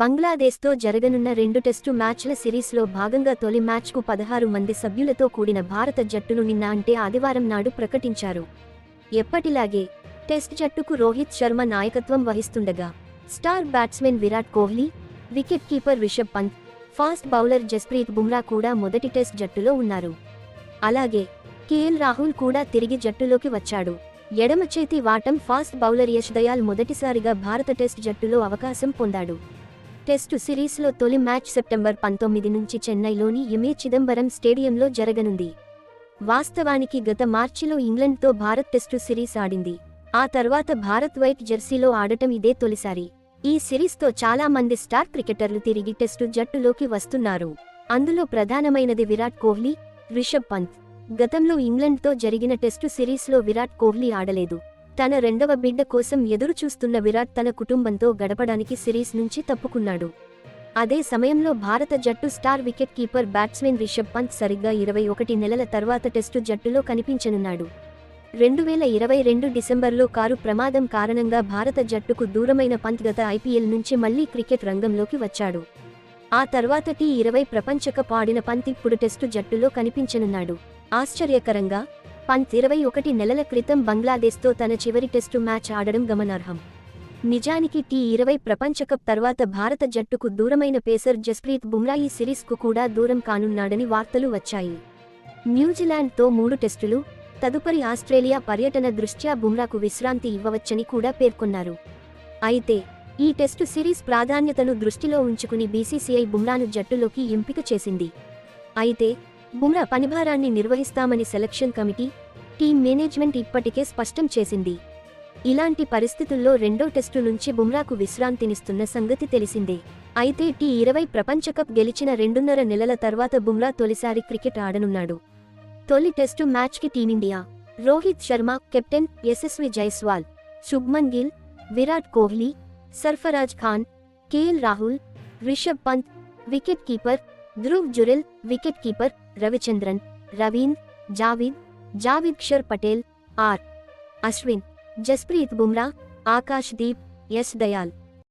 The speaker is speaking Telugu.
బంగ్లాదేశ్తో జరగనున్న రెండు టెస్టు మ్యాచ్ల సిరీస్లో భాగంగా తొలి మ్యాచ్కు పదహారు మంది సభ్యులతో కూడిన భారత జట్టును నిన్న అంటే ఆదివారం నాడు ప్రకటించారు. ఎప్పటిలాగే టెస్ట్ జట్టుకు రోహిత్ శర్మ నాయకత్వం వహిస్తుండగా star batsmen Virat Kohli wicket keeper Rishabh Pant fast bowler Jasprit Bumrah కూడా మొదటి టెస్ట్ జట్టులో ఉన్నారు. అలాగే కేఎల్ రాహుల్ కూడా తిరిగి జట్టులోకి వచ్చాడు. ఎడమ చేతి వాటం ఫాస్ట్ బౌలర్ యశ్ దయాల్ మొదటిసారిగా భారత టెస్ట్ జట్టులో అవకాశం పొందాడు. టెస్టు సిరీస్లో తొలి మ్యాచ్ సెప్టెంబర్ పంతొమ్మిది నుంచి చెన్నైలోని ఎంఏ చిదంబరం స్టేడియంలో జరగనుంది. వాస్తవానికి గత మార్చిలో ఇంగ్లండ్తో భారత్ టెస్టు సిరీస్ ఆడింది. ఆ తర్వాత భారత్ వైట్ జెర్సీలో ఆడటం ఇదే తొలిసారి. ఈ సిరీస్తో చాలా మంది స్టార్ క్రికెటర్లు తిరిగి టెస్టు జట్టులోకి వస్తున్నారు. అందులో ప్రధానమైనది విరాట్ కోహ్లీ రిషబ్ పంత్. గతంలో ఇంగ్లండ్తో జరిగిన టెస్టు సిరీస్లో విరాట్ కోహ్లీ ఆడలేదు. తన రెండవ బిడ్డ కోసం ఎదురుచూస్తున్న విరాట్ తన కుటుంబంతో గడపడానికి సిరీస్ నుంచి తప్పుకున్నాడు. అదే సమయంలో భారత జట్టు star wicket keeper batsmen Rishabh Pant సరిగ్గా ఇరవై ఒకటి నెలల తర్వాత టెస్టు జట్టులో కనిపించనున్నాడు. రెండు వేల ఇరవై రెండు డిసెంబర్లో కారు ప్రమాదం కారణంగా భారత జట్టుకు దూరమైన పంత్ గత ఐపీఎల్ నుంచి మళ్ళీ క్రికెట్ రంగంలోకి వచ్చాడు. ఆ తర్వాత టీ ఇరవై ప్రపంచక పాడిన ఆడిన పంత్ ఇప్పుడు టెస్టు జట్టులో కనిపించనున్నాడు. ఆశ్చర్యకరంగా పంత్ ఇరవై ఒకటి నెలల క్రితం బంగ్లాదేశ్తో తన చివరి టెస్టు మ్యాచ్ ఆడడం గమనార్హం. నిజానికి టీ ఇరవై ప్రపంచ కప్ తర్వాత భారత జట్టుకు దూరమైన పేసర్ జస్ప్రీత్ బుమ్రా ఈ సిరీస్కు కూడా దూరం కానున్నాడని వార్తలు వచ్చాయి. న్యూజిలాండ్తో మూడు టెస్టులు తదుపరి ఆస్ట్రేలియా పర్యటన దృష్ట్యా బుమ్రాకు విశ్రాంతి ఇవ్వవచ్చని కూడా పేర్కొన్నారు. అయితే ఈ టెస్టు సిరీస్ ప్రాధాన్యతను దృష్టిలో ఉంచుకుని బీసీసీఐ బుమ్రాను జట్టులోకి ఎంపిక చేసింది. అయితే బుమ్రా పనిభారాన్ని నిర్వహిస్తామని సెలక్షన్ కమిటీ టీం మేనేజ్మెంట్ ఇప్పటికే స్పష్టం చేసింది. ఇలాంటి పరిస్థితుల్లో రెండో టెస్టు నుంచి బుమ్రాకు విశ్రాంతినిస్తున్న సంగతి తెలిసిందే. అయితే టీ ఇరవై ప్రపంచ కప్ గెలిచిన రెండున్నర నెలల తర్వాత బుమ్రా తొలిసారి క్రికెట్ ఆడనున్నాడు. తొలి టెస్టు మ్యాచ్కి team India Rohit Sharma captain Yashasvi Jaiswal Shubman Gill Virat Kohli Sarfaraz Khan KL Rahul Rishabh Pant wicket keeper Dhruv Jurel wicketkeeper Ravichandran, Ravindra, Javed Javed Patel, R. Ashwin, Jasprit Bumrah, Akashdeep Yash Dayal.